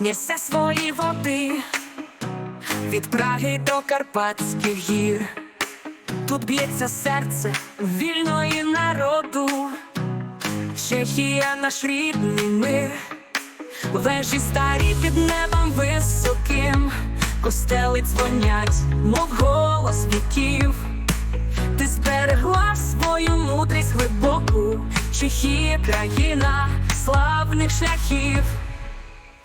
несе свої води від Праги до Карпатських гір. Тут б'ється серце вільної народу, Чехія наш рідний мир, вежі старі під небом високим, костели дзвонять, мов голос віків. Ти зберегла свою мудрість глибоку, Чехія країна славних шляхів.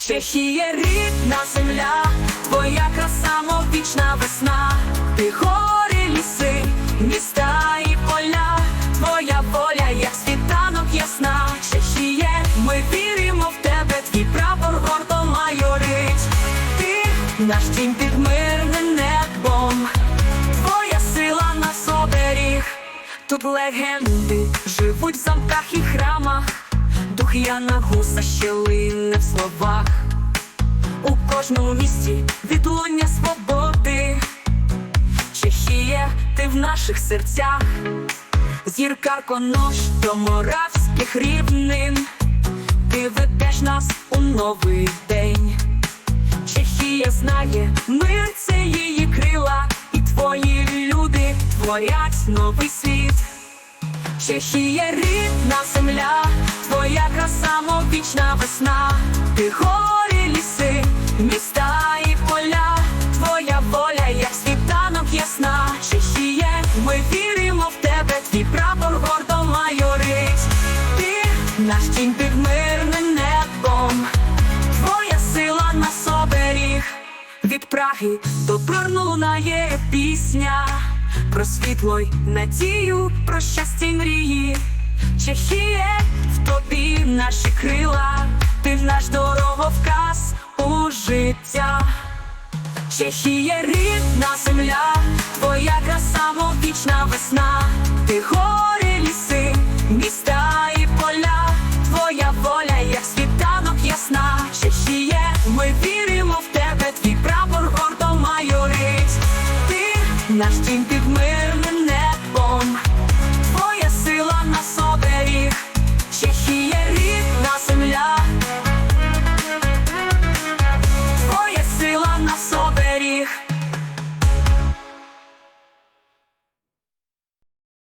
Чехія рідна земля, твоя краса, вічна весна, ти гори, ліси, міста і поля, твоя воля, як світанок ясна. Чехіє, ми віримо в тебе, твій прапор гордо майорить. Ти наш дім під мирним небом, твоя сила нас оберіг. Тут легенди живуть в замках і храмах, дух Яна Гуса ще лине в словах. У кожному місті відлуння свободи. Чехія, ти в наших серцях, зірка конош до моравських рівнин, ти ведеш нас у новий день. Чехія знає, мир це її крила, і твої люди творять новий світ. Чехія рідна земля, твоя краса, мов весна, наш під мирним небом, твоя сила нас оберіг. Від Праги до Брну лунає пісня про світло й надію, про щастя мрії. Чехіє, в тобі наші крила, ти наш дороговказ у життя. Чехія рідна земля, твоя краса, вічна весна, ти гори,